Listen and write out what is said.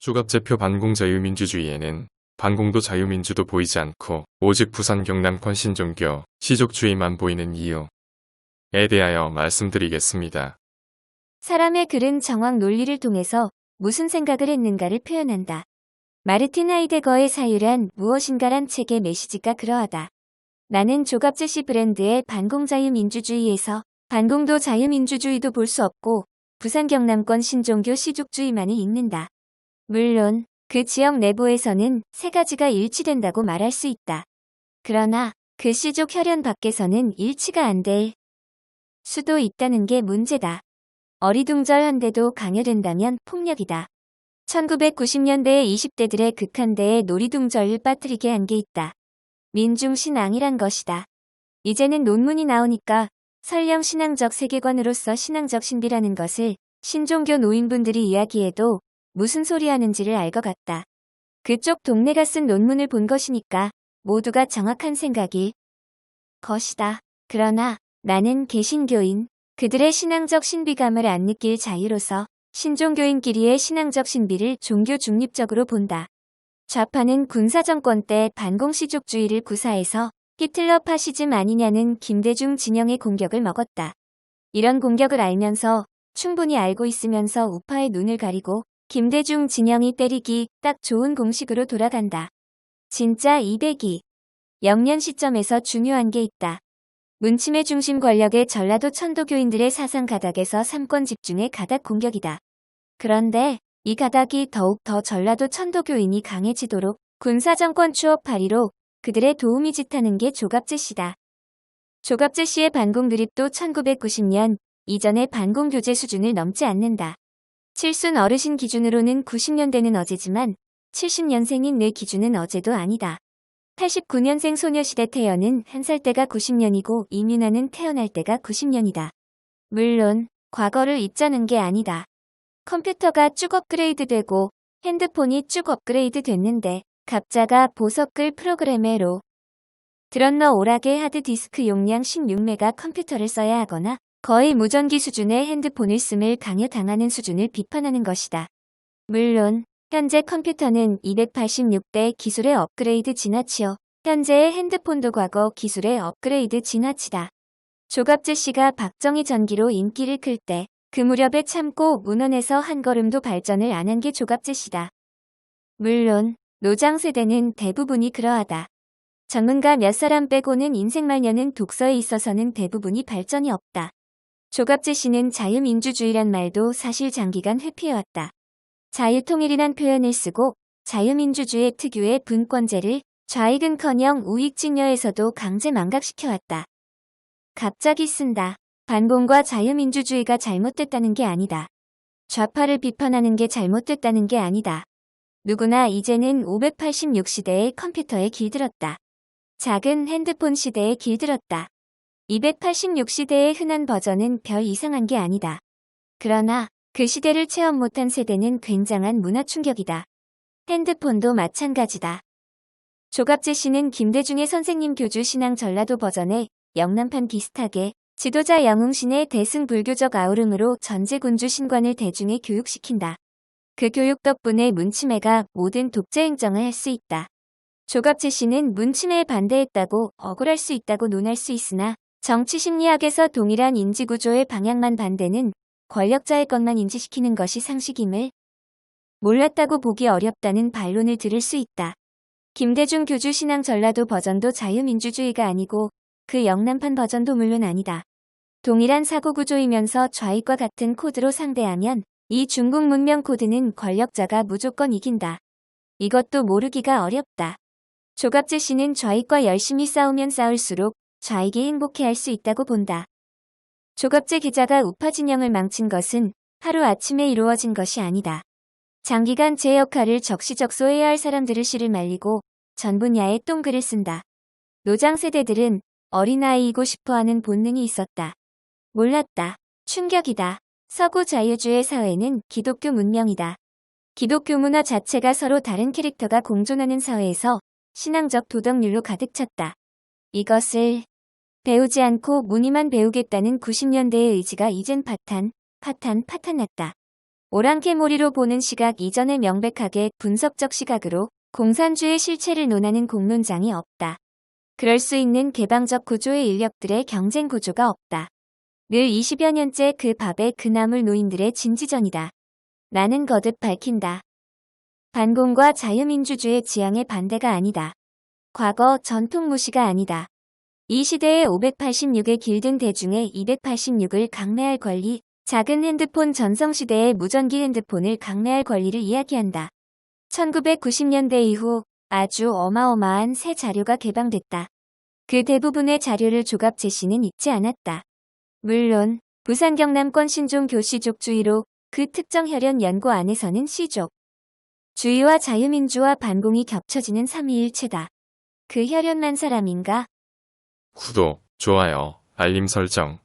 조갑제표 반공 자유민주주의에는 반공도 자유민주도 보이지 않고 오직 부산 경남권 신종교 시족주의만 보이는 이유에 대하여 말씀드리겠습니다. 사람의 글은 정황 논리를 통해서 무슨 생각을 했는가를 표현한다. 마르틴 하이데거의 사유란 무엇인가란 책의 메시지가 그러하다. 나는 조갑제 씨 브랜드의 반공 자유민주주의에서 반공도 자유민주주의도 볼 수 없고 부산 경남권 신종교 시족주의만을 읽는다. 물론 그 지역 내부에서는 세 가지가 일치된다고 말할 수 있다. 그러나 그 시족 혈연 밖에서는 일치가 안 될 수도 있다는 게 문제다. 어리둥절한데도 강요된다면 폭력이다. 1990년대의 20대들의 극한대에 놀이둥절을 빠뜨리게 한 게 있다. 민중신앙이란 것이다. 이제는 논문이 나오니까 설령 신앙적 세계관으로서 신앙적 신비라는 것을 신종교 노인분들이 이야기해도 무슨 소리 하는지를 알 것 같다. 그쪽 동네가 쓴 논문을 본 것이니까 모두가 정확한 생각일 것이다. 그러나 나는 개신교인, 그들의 신앙적 신비감을 안 느낄 자유로서 신종교인끼리의 신앙적 신비를 종교 중립적으로 본다. 좌파는 군사정권 때 반공시족주의를 구사해서 히틀러 파시즘 아니냐는 김대중 진영의 공격을 먹었다. 이런 공격을 알면서 충분히 알고 있으면서 우파의 눈을 가리고 김대중 진영이 때리기 딱 좋은 공식으로 돌아간다. 진짜 200이. 영년 시점에서 중요한 게 있다. 문침의 중심 권력의 전라도 천도교인들의 사상 가닥에서 삼권 집중의 가닥 공격이다. 그런데 이 가닥이 더욱 더 전라도 천도교인이 강해지도록 군사정권 추업 발의로 그들의 도움이 짓하는 게 조갑제 씨다. 조갑제 씨의 반공 드립도 1990년 이전의 반공 교재 수준을 넘지 않는다. 칠순 어르신 기준으로는 90년대는 어제지만 70년생인 내 기준은 어제도 아니다. 89년생 소녀시대 태연은 한 살 때가 90년이고 이민아는 태어날 때가 90년이다. 물론 과거를 잊자는 게 아니다. 컴퓨터가 쭉 업그레이드 되고 핸드폰이 쭉 업그레이드 됐는데 갑자가 보석 끌 프로그램에로 들었너 오락의 하드디스크 용량 16메가 컴퓨터를 써야 하거나 거의 무전기 수준의 핸드폰을 씀을 강요당하는 수준을 비판하는 것이다. 물론 현재 컴퓨터는 286대 기술의 업그레이드 지나치어 현재의 핸드폰도 과거 기술의 업그레이드 지나치다. 조갑재 씨가 박정희 전기로 인기를 끌때그 무렵에 참고 문헌에서 한 걸음도 발전을 안 한 게 조갑재 씨다. 물론 노장 세대는 대부분이 그러하다. 전문가 몇 사람 빼고는 인생 말년은 독서에 있어서는 대부분이 발전이 없다. 조갑재 씨는 자유민주주의란 말도 사실 장기간 회피해왔다. 자유통일이란 표현을 쓰고 자유민주주의 특유의 분권제를 좌익은커녕 우익직녀에서도 강제 망각시켜왔다. 갑자기 쓴다. 반공과 자유민주주의가 잘못됐다는 게 아니다. 좌파를 비판하는 게 잘못됐다는 게 아니다. 누구나 이제는 586 시대의 컴퓨터에 길들었다. 작은 핸드폰 시대에 길들었다. 286시대의 흔한 버전은 별 이상한 게 아니다. 그러나 그 시대를 체험 못한 세대는 굉장한 문화 충격이다. 핸드폰도 마찬가지다. 조갑재 씨는 김대중의 선생님 교주 신앙 전라도 버전의 영남판 비슷하게 지도자 영웅신의 대승불교적 아우름으로 전제군주 신관을 대중에 교육시킨다. 그 교육 덕분에 문치매가 모든 독재 행정을 할 수 있다. 조갑재 씨는 문치매에 반대했다고 억울할 수 있다고 논할 수 있으나 정치 심리학에서 동일한 인지구조의 방향만 반대는 권력자의 것만 인지시키는 것이 상식임을 몰랐다고 보기 어렵다는 반론을 들을 수 있다. 김대중 교주 신앙 전라도 버전도 자유민주주의가 아니고 그 영남판 버전도 물론 아니다. 동일한 사고 구조이면서 좌익과 같은 코드로 상대하면 이 중국 문명 코드는 권력자가 무조건 이긴다. 이것도 모르기가 어렵다. 조갑재 씨는 좌익과 열심히 싸우면 싸울수록 좌익이 행복해할 수 있다고 본다. 조갑재 기자가 우파 진영을 망친 것은 하루아침에 이루어진 것이 아니다. 장기간 제 역할을 적시적소해야 할 서람들을 씨를 말리고 전 분야의 똥글을 쓴다. 노장 세대들은 어린아이이고 싶어하는 본능이 있었다. 몰랐다. 충격이다. 서구 자유주의 사회는 기독교 문명이다. 기독교 문화 자체가 서로 다른 캐릭터가 공존하는 사회에서 신앙적 도덕률로 가득 찼다. 이것을 배우지 않고 무늬만 배우겠다는 90년대의 의지가 이젠 파탄, 파탄, 파탄났다. 오랑캐몰이로 보는 시각 이전에 명백하게 분석적 시각으로 공산주의 실체를 논하는 공론장이 없다. 그럴 수 있는 개방적 구조의 인력들의 경쟁 구조가 없다. 늘 20여 년째 그 밥에 그 나물 노인들의 진지전이다. 나는 거듭 밝힌다. 반공과 자유민주주의 지향의 반대가 아니다. 과거 전통 무시가 아니다. 이 시대의 586의 길든 대중의 286을 강매할 권리, 작은 핸드폰 전성시대의 무전기 핸드폰을 강매할 권리를 이야기한다. 1990년대 이후 아주 어마어마한 새 자료가 개방됐다. 그 대부분의 자료를 조갑 제시는 읽지 않았다. 물론 부산 경남권 신종 교시족 주의로 그 특정 혈연 연구 안에서는 시족. 주의와 자유민주와 반공이 겹쳐지는 삼위일체다. 그 혈연만 사람인가? 구독, 좋아요, 알림 설정.